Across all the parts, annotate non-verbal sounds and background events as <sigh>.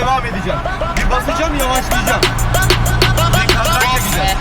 devam edeceğim. Bir basacağım yavaşlayacağım. Bir karar çekeceğim.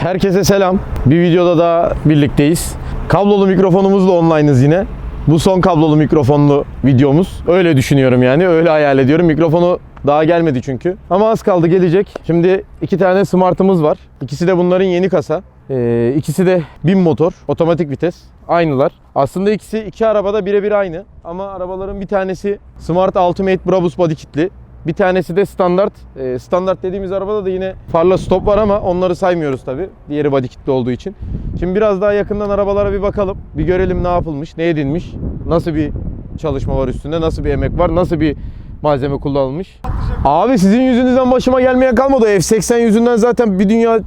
Herkese selam. Bir videoda daha birlikteyiz. Kablolu mikrofonumuzla online'ız yine. Bu son kablolu mikrofonlu videomuz. Öyle düşünüyorum yani. Öyle hayal ediyorum. Mikrofonu daha gelmedi çünkü. Ama az kaldı gelecek. Şimdi iki tane smartımız var. İkisi de bunların yeni kasa. Ee, ikisi de bin motor, otomatik vites. Aynılar. Aslında ikisi iki arabada birebir aynı. Ama arabaların bir tanesi Smart Ultimate Brabus body kitli. Bir tanesi de standart. Ee, standart dediğimiz arabada da yine farla stop var ama onları saymıyoruz tabi. Diğeri body kitli olduğu için. Şimdi biraz daha yakından arabalara bir bakalım. Bir görelim ne yapılmış, ne edilmiş. Nasıl bir çalışma var üstünde, nasıl bir emek var, nasıl bir malzeme kullanılmış. Abi sizin yüzünüzden başıma gelmeye kalmadı. O F80 yüzünden zaten bir dünya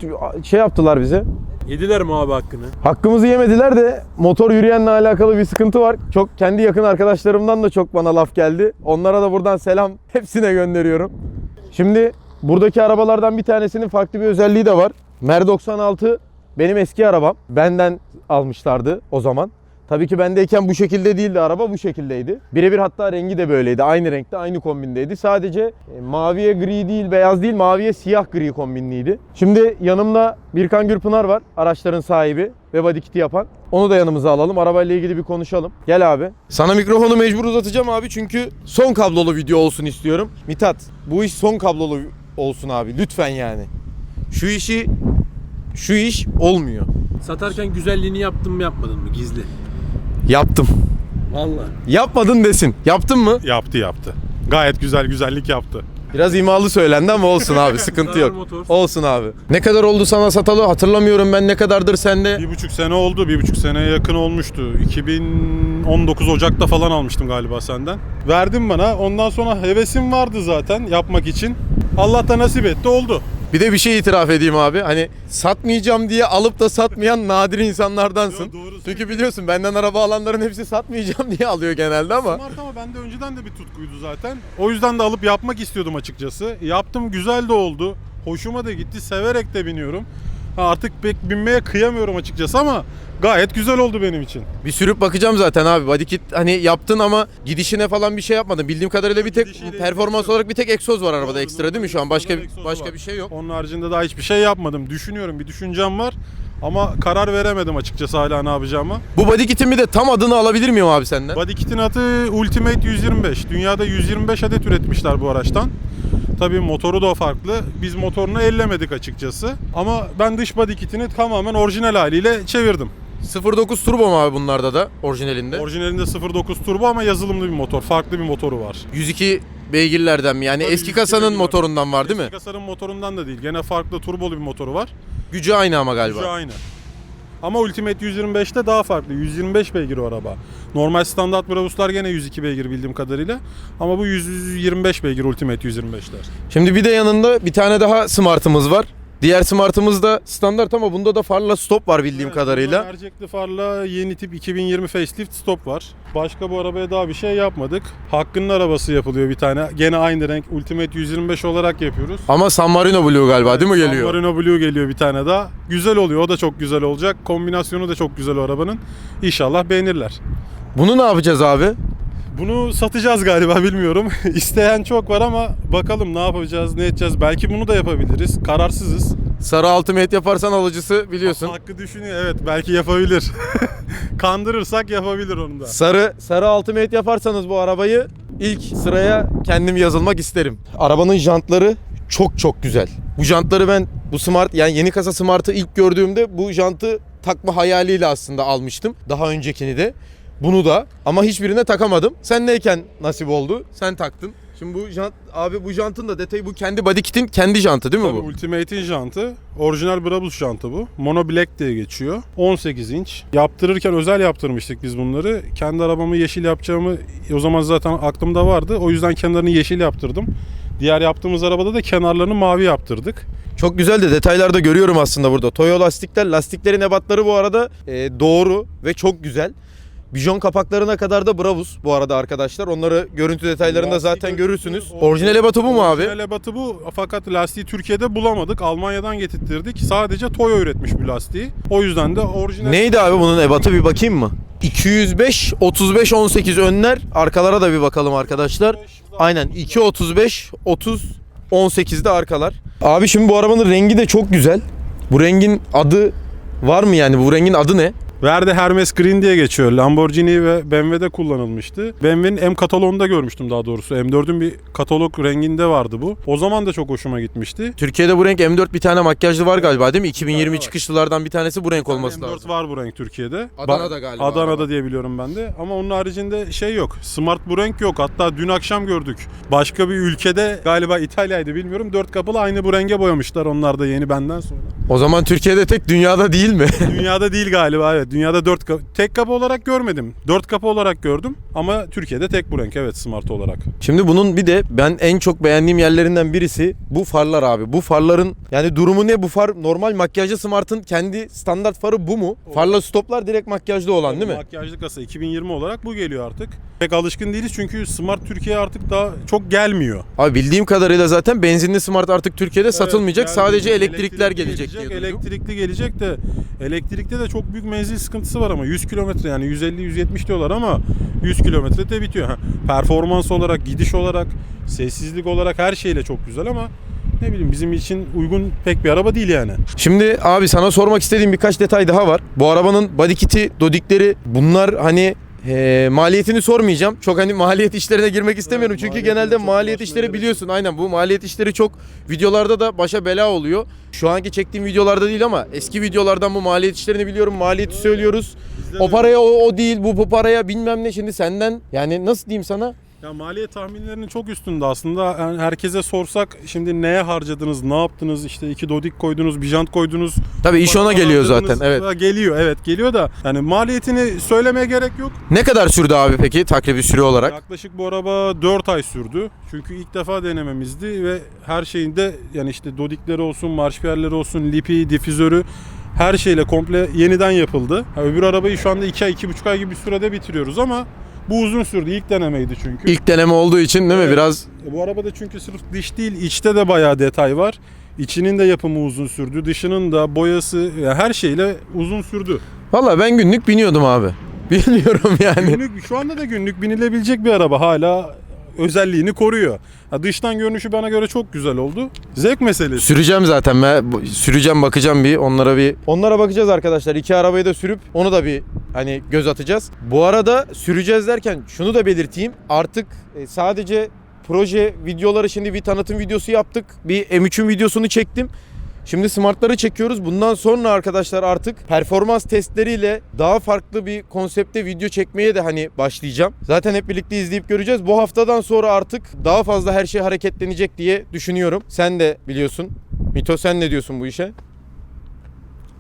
şey yaptılar bize. Yediler mi abi hakkını? Hakkımızı yemediler de motor yürüyenle alakalı bir sıkıntı var. Çok kendi yakın arkadaşlarımdan da çok bana laf geldi. Onlara da buradan selam <laughs> hepsine gönderiyorum. Şimdi buradaki arabalardan bir tanesinin farklı bir özelliği de var. Mer 96 benim eski arabam. Benden almışlardı o zaman. Tabii ki bendeyken bu şekilde değildi araba bu şekildeydi. Birebir hatta rengi de böyleydi. Aynı renkte aynı kombindeydi. Sadece e, maviye gri değil beyaz değil maviye siyah gri kombinliydi. Şimdi yanımda Birkan Gürpınar var araçların sahibi ve body kit'i yapan. Onu da yanımıza alalım. Arabayla ilgili bir konuşalım. Gel abi. Sana mikrofonu mecbur uzatacağım abi çünkü son kablolu video olsun istiyorum. Mithat bu iş son kablolu olsun abi lütfen yani. Şu işi şu iş olmuyor. Satarken güzelliğini yaptın mı yapmadın mı gizli? Yaptım. Vallahi. Yapmadın desin. Yaptın mı? Yaptı yaptı. Gayet güzel güzellik yaptı. Biraz imalı söylendi ama olsun abi sıkıntı yok. Motor. Olsun abi. Ne kadar oldu sana satalı hatırlamıyorum ben ne kadardır sende. Bir buçuk sene oldu. Bir buçuk seneye yakın olmuştu. 2019 Ocak'ta falan almıştım galiba senden. Verdin bana. Ondan sonra hevesim vardı zaten yapmak için. Allah da nasip etti oldu. Bir de bir şey itiraf edeyim abi. Hani satmayacağım diye alıp da satmayan nadir insanlardansın. Yo, doğru Çünkü biliyorsun benden araba alanların hepsi satmayacağım <laughs> diye alıyor genelde ama. Smart ama bende önceden de bir tutkuydu zaten. O yüzden de alıp yapmak istiyordum açıkçası. Yaptım güzel de oldu. Hoşuma da gitti. Severek de biniyorum. Artık pek binmeye kıyamıyorum açıkçası ama gayet güzel oldu benim için. Bir sürüp bakacağım zaten abi. Body kit hani yaptın ama gidişine falan bir şey yapmadın. Bildiğim kadarıyla bir tek Gidişiyle performans olarak bir tek egzoz var arabada Doğru, ekstra doğru. değil mi şu an? Başka Egzoz var, başka bir şey yok. Onun haricinde daha hiçbir şey yapmadım. Düşünüyorum, bir düşüncem var. Ama karar veremedim açıkçası hala ne yapacağımı. Bu body kit'in bir de tam adını alabilir miyim abi senden? Body kit'in adı Ultimate 125. Dünyada 125 adet üretmişler bu araçtan. Tabii motoru da farklı. Biz motorunu ellemedik açıkçası. Ama ben dış body kit'ini tamamen orijinal haliyle çevirdim. 09 turbo mu abi bunlarda da orijinalinde? Orijinalinde 09 turbo ama yazılımlı bir motor. Farklı bir motoru var. 102 beygirlerden mi? Yani Tabii eski 102 kasanın beygir var. motorundan var değil mi? Eski kasanın motorundan da değil. Gene farklı turbolu bir motoru var. Gücü aynı ama galiba. Gücü aynı. Ama Ultimate 125'te daha farklı. 125 beygir o araba. Normal standart Brabus'lar gene 102 beygir bildiğim kadarıyla. Ama bu 125 beygir Ultimate 125'ler. Şimdi bir de yanında bir tane daha Smart'ımız var. Diğer Smart'ımız da standart ama bunda da farla stop var bildiğim Evet, kadarıyla. bunda Mercekli farla yeni tip 2020 facelift stop var. Başka bu arabaya daha bir şey yapmadık. Hakkı'nın arabası yapılıyor bir tane. Gene aynı renk Ultimate 125 olarak yapıyoruz. Ama San Marino Blue galiba değil mi San geliyor? Marino Blue geliyor bir tane daha. Güzel oluyor. O da çok güzel olacak. Kombinasyonu da çok güzel o arabanın. İnşallah beğenirler. Bunu ne yapacağız abi? Bunu satacağız galiba bilmiyorum. <laughs> İsteyen çok var ama bakalım ne yapacağız, ne edeceğiz. Belki bunu da yapabiliriz. Kararsızız. Sarı Ultimate yaparsan alıcısı biliyorsun. Hakkı düşünüyor. Evet belki yapabilir. <laughs> Kandırırsak yapabilir onu da. Sarı sarı Ultimate yaparsanız bu arabayı ilk sıraya kendim yazılmak isterim. Arabanın jantları çok çok güzel. Bu jantları ben bu Smart yani yeni kasa Smart'ı ilk gördüğümde bu jantı takma hayaliyle aslında almıştım. Daha öncekini de. Bunu da ama hiçbirine takamadım. Sen neyken nasip oldu? Sen taktın. Şimdi bu jant abi bu jantın da detayı bu kendi body kit'in kendi jantı değil mi Tabii bu? Ultimate'in jantı. Orijinal Brabus jantı bu. Mono Black diye geçiyor. 18 inç. Yaptırırken özel yaptırmıştık biz bunları. Kendi arabamı yeşil yapacağımı o zaman zaten aklımda vardı. O yüzden kenarını yeşil yaptırdım. Diğer yaptığımız arabada da kenarlarını mavi yaptırdık. Çok güzel de detaylarda görüyorum aslında burada. Toyo lastikler, lastiklerin ebatları bu arada e, doğru ve çok güzel. Bijon kapaklarına kadar da Bravus bu arada arkadaşlar. Onları görüntü detaylarında Lastik zaten görürsünüz. Orijinal ebatı bu mu abi? Orijinal ebatı bu fakat lastiği Türkiye'de bulamadık. Almanya'dan getirttirdik. Sadece Toyo üretmiş bu lastiği. O yüzden de orijinal... Neydi abi bunun ebatı bir bakayım mı? 205 35 18 önler. Arkalara da bir bakalım arkadaşlar. Aynen 235 30 18'de arkalar. Abi şimdi bu arabanın rengi de çok güzel. Bu rengin adı var mı yani? Bu rengin adı ne? Verde Hermes Green diye geçiyor. Lamborghini ve BMW'de kullanılmıştı. BMW'nin M kataloğunda görmüştüm daha doğrusu. M4'ün bir katalog renginde vardı bu. O zaman da çok hoşuma gitmişti. Türkiye'de bu renk M4 bir tane makyajlı var galiba değil mi? 2020 var. çıkışlılardan bir tanesi bu renk olması M4 lazım. var bu renk Türkiye'de. Adana'da Ba- galiba Adana'da diye biliyorum ben de. Ama onun haricinde şey yok. Smart bu renk yok. Hatta dün akşam gördük. Başka bir ülkede galiba İtalya'ydı bilmiyorum. Dört kapılı aynı bu renge boyamışlar onlar da yeni benden sonra. O zaman Türkiye'de tek dünyada değil mi? Dünyada değil galiba evet. Dünyada dört kapı. Tek kapı olarak görmedim. Dört kapı olarak gördüm. Ama Türkiye'de tek bu renk evet Smart olarak. Şimdi bunun bir de ben en çok beğendiğim yerlerinden birisi bu farlar abi. Bu farların yani durumu ne? Bu far normal makyajlı Smart'ın kendi standart farı bu mu? Farla stoplar direkt makyajlı olan değil mi? Makyajlı kasa 2020 olarak bu geliyor artık. Pek alışkın değiliz çünkü Smart Türkiye'ye artık daha çok gelmiyor. Abi bildiğim kadarıyla zaten benzinli Smart artık Türkiye'de satılmayacak. Evet, Sadece yani elektrikler elektrikli gelecek, diye duydum. Elektrikli gelecek de elektrikte de çok büyük menzil sıkıntısı var ama 100 kilometre yani 150-170 diyorlar ama 100 kilometrede bitiyor. Ha, performans olarak, gidiş olarak, sessizlik olarak her şeyle çok güzel ama ne bileyim bizim için uygun pek bir araba değil yani. Şimdi abi sana sormak istediğim birkaç detay daha var. Bu arabanın body kit'i, dodikleri bunlar hani e, maliyetini sormayacağım. Çok hani maliyet işlerine girmek istemiyorum. Evet, Çünkü genelde maliyet işleri biliyorsun. Aynen bu maliyet işleri çok videolarda da başa bela oluyor. Şu anki çektiğim videolarda değil ama eski videolardan bu maliyet işlerini biliyorum. Maliyeti söylüyoruz. O paraya o, o değil bu, bu paraya bilmem ne şimdi senden yani nasıl diyeyim sana? Ya maliyet tahminlerinin çok üstünde aslında. Yani herkese sorsak şimdi neye harcadınız, ne yaptınız? İşte iki dodik koydunuz, bir jant koydunuz. Tabii iş ona geliyor zaten. Evet. Geliyor evet geliyor da yani maliyetini söylemeye gerek yok. Ne kadar sürdü abi peki takribi süre olarak? Yaklaşık bu araba 4 ay sürdü. Çünkü ilk defa denememizdi ve her şeyinde yani işte dodikleri olsun, marşpiyerleri olsun, lipi, difüzörü her şeyle komple yeniden yapıldı. Ha, öbür arabayı şu anda 2 ay, 2,5 ay gibi bir sürede bitiriyoruz ama bu uzun sürdü. İlk denemeydi çünkü. İlk deneme olduğu için değil mi? Evet. Biraz E, Bu arabada çünkü sırf dış değil, içte de bayağı detay var. İçinin de yapımı uzun sürdü, dışının da boyası, ya her şeyle uzun sürdü. Valla ben günlük biniyordum abi. <laughs> Bilmiyorum yani. Günlük, şu anda da günlük binilebilecek bir araba hala özelliğini koruyor. Ha, dıştan görünüşü bana göre çok güzel oldu. Zevk meselesi. Süreceğim zaten ben. Süreceğim bakacağım bir onlara bir. Onlara bakacağız arkadaşlar. İki arabayı da sürüp onu da bir hani göz atacağız. Bu arada süreceğiz derken şunu da belirteyim. Artık e, sadece proje videoları şimdi bir tanıtım videosu yaptık. Bir M3'ün videosunu çektim. Şimdi smartları çekiyoruz. Bundan sonra arkadaşlar artık performans testleriyle daha farklı bir konsepte video çekmeye de hani başlayacağım. Zaten hep birlikte izleyip göreceğiz. Bu haftadan sonra artık daha fazla her şey hareketlenecek diye düşünüyorum. Sen de biliyorsun. Mito sen ne diyorsun bu işe?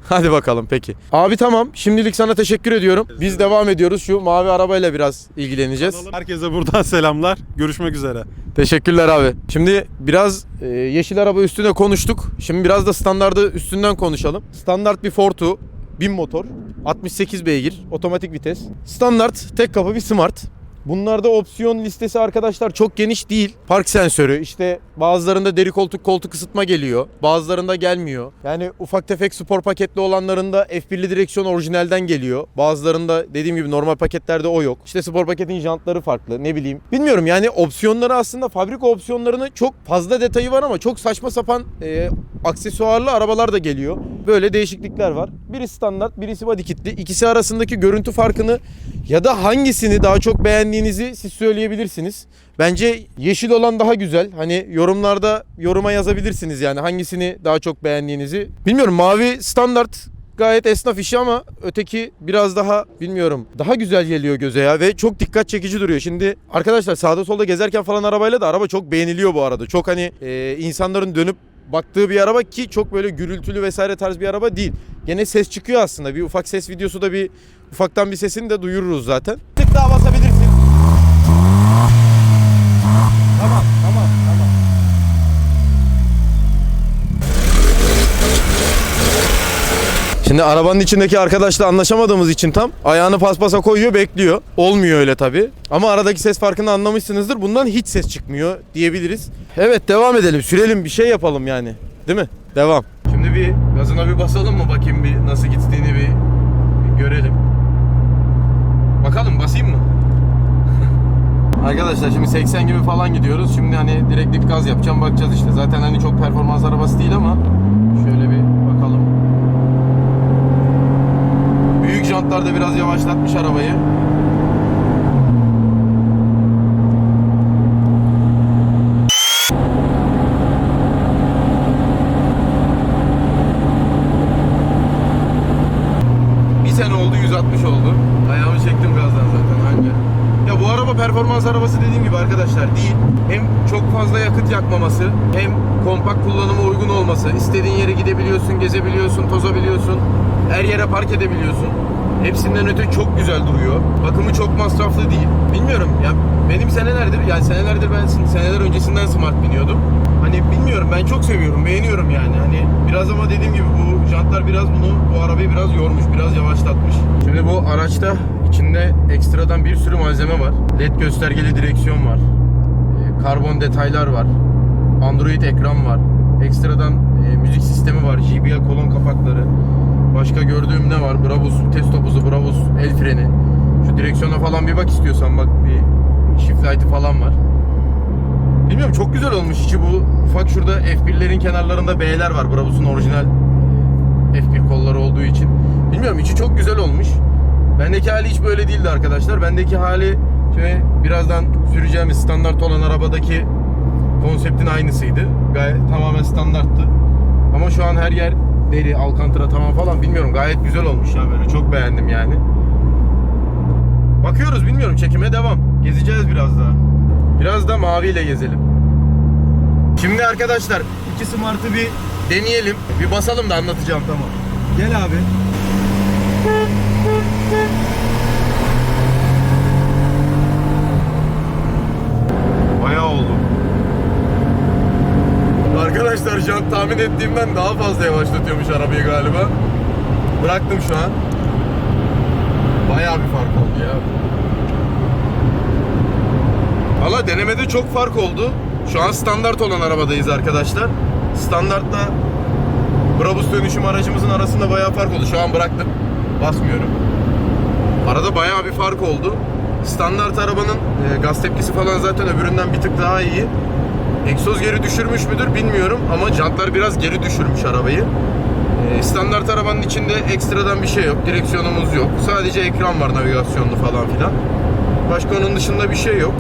<laughs> Hadi bakalım peki. Abi tamam. Şimdilik sana teşekkür ediyorum. Biz devam ediyoruz. Şu mavi arabayla biraz ilgileneceğiz. Herkese buradan <laughs> selamlar. Görüşmek üzere. Teşekkürler abi. Şimdi biraz e, yeşil araba üstüne konuştuk. Şimdi biraz da standardı üstünden konuşalım. Standart bir Fortu, 1000 motor, 68 beygir, otomatik vites. Standart tek kapı bir Smart. Bunlarda opsiyon listesi arkadaşlar çok geniş değil. Park sensörü, işte bazılarında deri koltuk koltuk ısıtma geliyor. Bazılarında gelmiyor. Yani ufak tefek spor paketli olanlarında F1'li direksiyon orijinalden geliyor. Bazılarında dediğim gibi normal paketlerde o yok. İşte spor paketin jantları farklı ne bileyim. Bilmiyorum yani opsiyonları aslında fabrika opsiyonlarını çok fazla detayı var ama çok saçma sapan e, aksesuarlı arabalar da geliyor. Böyle değişiklikler var. Biri standart, birisi body kitli. İkisi arasındaki görüntü farkını ya da hangisini daha çok beğendiğinizi siz söyleyebilirsiniz. Bence yeşil olan daha güzel. Hani yorumlarda yoruma yazabilirsiniz yani hangisini daha çok beğendiğinizi. Bilmiyorum mavi standart gayet esnaf işi ama öteki biraz daha bilmiyorum daha güzel geliyor göze ya ve çok dikkat çekici duruyor. Şimdi arkadaşlar sağda solda gezerken falan arabayla da araba çok beğeniliyor bu arada. Çok hani e, insanların dönüp baktığı bir araba ki çok böyle gürültülü vesaire tarz bir araba değil. Gene ses çıkıyor aslında. Bir ufak ses videosu da bir ufaktan bir sesini de duyururuz zaten. Tık daha. Tamam, tamam, tamam. Şimdi arabanın içindeki arkadaşla anlaşamadığımız için tam ayağını paspasa koyuyor bekliyor. Olmuyor öyle tabi. Ama aradaki ses farkını anlamışsınızdır. Bundan hiç ses çıkmıyor diyebiliriz. Evet devam edelim. Sürelim bir şey yapalım yani. Değil mi? Devam. Şimdi bir gazına bir basalım mı bakayım bir nasıl gittiğini bir, bir görelim. Bakalım basayım mı? <laughs> Arkadaşlar şimdi 80 gibi falan gidiyoruz. Şimdi hani direkt dip gaz yapacağım bakacağız işte. Zaten hani çok performans arabası değil ama şöyle bir bakalım. Büyük jantlar da biraz yavaşlatmış arabayı. Bir sene oldu 160 oldu. Ayağımı çektim gazdan zaten anca. Ya bu araba performans arabası dediğim gibi arkadaşlar değil. Hem çok fazla yakıt yakmaması, hem kompakt kullanıma uygun olması. İstediğin yere gidebiliyorsun, gezebiliyorsun, tozabiliyorsun. Her yere park edebiliyorsun. Hepsinden öte çok güzel duruyor. Bakımı çok masraflı değil. Bilmiyorum ya benim senelerdir yani senelerdir ben seneler öncesinden Smart biniyordum. Hani bilmiyorum ben çok seviyorum, beğeniyorum yani. Hani biraz ama dediğim gibi bu jantlar biraz bunu bu arabayı biraz yormuş, biraz yavaşlatmış. Şimdi bu araçta içinde ekstradan bir sürü malzeme var. LED göstergeli direksiyon var. e, Karbon detaylar var. Android ekran var. Ekstradan e, müzik sistemi var. JBL kolon kapakları. Başka gördüğüm ne var? Brabus test topuzu, Brabus el freni. Şu direksiyona falan bir bak istiyorsan bak bir shift light'ı falan var. Bilmiyorum çok güzel olmuş içi bu. Ufak şurada F1'lerin kenarlarında B'ler var. Brabus'un orijinal F1 kolları olduğu için. Bilmiyorum içi çok güzel olmuş. Bendeki hali hiç böyle değildi arkadaşlar. Bendeki hali şöyle birazdan süreceğimiz standart olan arabadaki konseptin aynısıydı. Gayet tamamen standarttı. Ama şu an her yer deri, alkantara tamam falan bilmiyorum. Gayet güzel olmuş ya böyle. Çok beğendim yani. Bakıyoruz bilmiyorum. Çekime devam. Gezeceğiz biraz daha. Biraz da maviyle gezelim. Şimdi arkadaşlar iki Smart'ı bir deneyelim. Bir basalım da anlatacağım tamam. Gel abi. Bayağı oldu. An tahmin ettiğimden daha fazla yavaşlatıyormuş arabayı galiba. Bıraktım şu an. Bayağı bir fark oldu ya. Valla denemede çok fark oldu. Şu an standart olan arabadayız arkadaşlar. Standartla Brabus dönüşüm aracımızın arasında bayağı fark oldu. Şu an bıraktım. Basmıyorum. Arada bayağı bir fark oldu. Standart arabanın e, gaz tepkisi falan zaten öbüründen bir tık daha iyi. Egzoz geri düşürmüş müdür bilmiyorum ama jantlar biraz geri düşürmüş arabayı. E, standart arabanın içinde ekstradan bir şey yok. Direksiyonumuz yok. Sadece ekran var navigasyonlu falan filan. Başka onun dışında bir şey yok.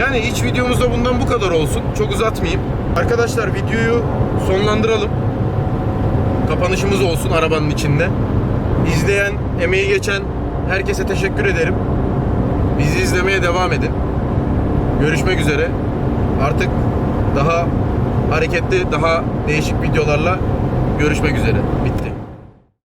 Yani iç videomuzda bundan bu kadar olsun. Çok uzatmayayım. Arkadaşlar videoyu sonlandıralım. Kapanışımız olsun arabanın içinde. İzleyen, emeği geçen herkese teşekkür ederim. Bizi izlemeye devam edin. Görüşmek üzere. Artık daha hareketli, daha değişik videolarla görüşmek üzere.